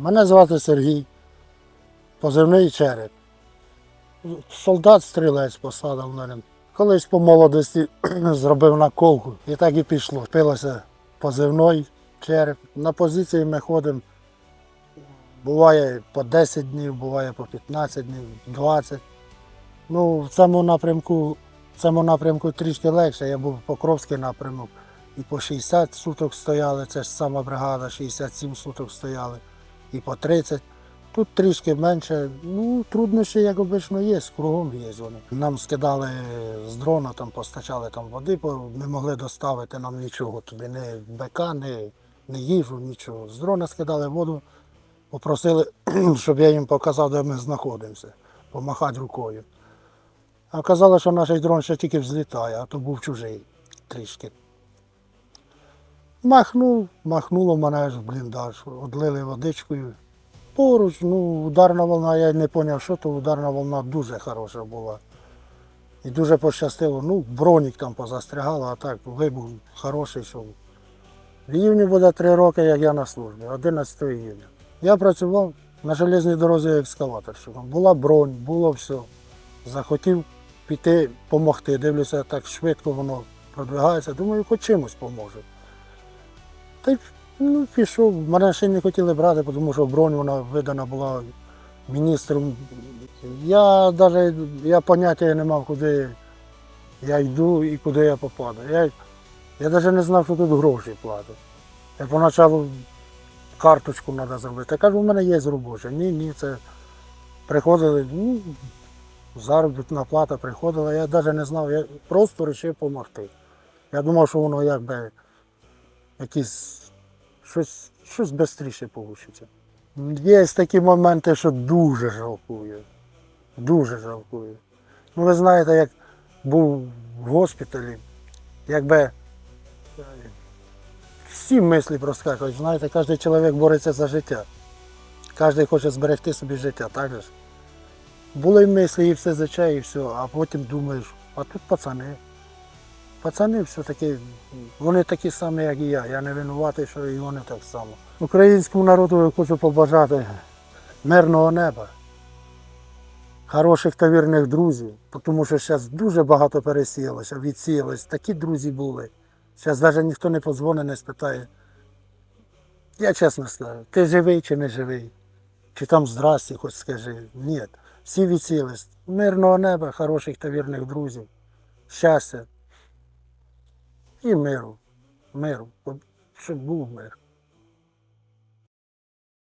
Мене звати Сергій, позивний череп. Солдат стрілець посада в мене. Колись по молодості зробив наколку і так і пішло. Пилося позивний череп. На позиції ми ходимо. Буває по 10 днів, буває по 15 днів, 20. Ну, в цьому напрямку, в цьому напрямку трішки легше. Я був Покровський напрямок. І по 60 суток стояли, це ж сама бригада, 67 суток стояли, і по 30. Тут трішки менше. Ну, труднощі, як обично, є, з кругом є вони. Нам скидали з дрона, там постачали там води, не могли доставити нам нічого туди, ні БК, ні, ні їжу, нічого. З дрона скидали воду, попросили, щоб я їм показав, де ми знаходимося, помахати рукою. А казали, що наш дрон ще тільки взлітає, а то був чужий трішки. Махнув, махнуло мене в бліндаж, одлили водичкою. Поруч, ну, ударна волна, я не зрозумів, що то ударна волна дуже хороша була. І дуже пощастило. Ну, бронік там позастрягало, а так вибух хороший, що в іюні буде три роки, як я на службі, 11 іюня. Я працював на железній дорозі екскаваторщиком. Була бронь, було все. Захотів піти, допомогти. Дивлюся, так швидко воно продвигається. Думаю, хоч чимось поможу. Та й ну, пішов. Мене ще не хотіли брати, тому що бронь вона видана була міністром. Я навіть я поняття не мав, куди я йду і куди я попаду. Я, я навіть не знав, що тут гроші платять. Я поначалу карточку треба зробити. Я кажу, у мене є робоча. Ні, ні, це приходили, ну, заробітна плата приходила, я навіть не знав, я просто вирішив допомогти. Я думав, що воно якби якісь щось, щось швидше вийде. Є такі моменти, що дуже жалкую. Дуже жалкую. Ну, ви знаєте, як був в госпіталі, якби е, всі мислі проскакують. Знаєте, кожен чоловік бореться за життя. Кожен хоче зберегти собі життя, так же ж? Були мислі і все зачай, і все, а потім думаєш, а тут пацани. Пацани все-таки, вони такі самі, як і я. Я не винуватий, що і вони так само. Українському народу я хочу побажати мирного неба, хороших та вірних друзів, тому що зараз дуже багато пересіялося, відсіялось. Такі друзі були. Зараз навіть ніхто не подзвонить, не спитає. Я чесно скажу, ти живий чи не живий? Чи там здрасті, хоч скажи. Ні. Всі відсілись. Мирного неба, хороших та вірних друзів. Щастя. І миру. Миру. Щоб був мир.